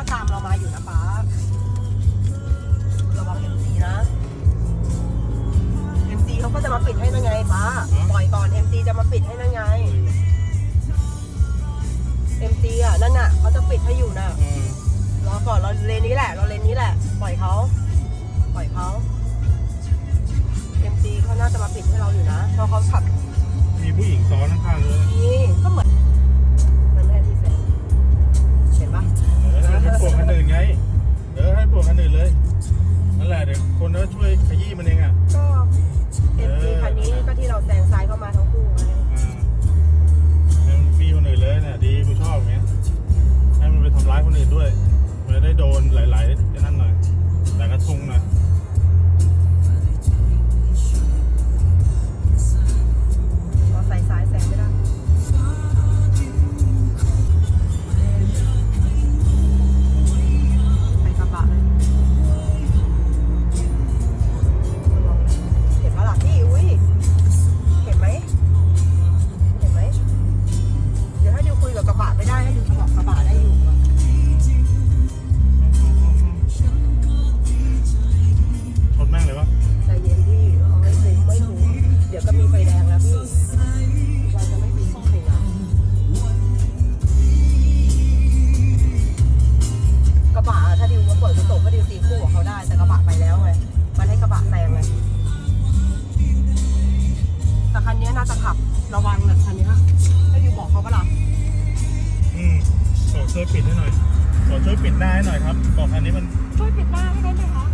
็ตามเรามาอยู่นะป้าระวังเอ็มซีนะเอ็มซีเขาก็จะมาปิดให้นั่นไงป้าปล่อยก่อนเอ็มซีจะมาปิดให้นั่นไงเอ็มซีอะนั่นอะเขาจะปิดให้อยู่นะรอก่อนเราเลนนี้แหละเราเลนนี้แหละ ปล่อยเขาปล่อยเขาเอ็มซีเขาน่าจะมาปิดให้เราอยู่นะเพราะเขาขับมีผู้หญิงซ้อนข้างเลย ช่วยขยี้มันเอง ระวังแบบคันนี้ยจะอยูบอกเขาปะล่ะอืมขอช่วยปิดให้หน่อยขอช่วยปิดหน้าให้หน่อยครับบอกคันนี้มันช่วยปิดหน้าให้ได้ไหมคะ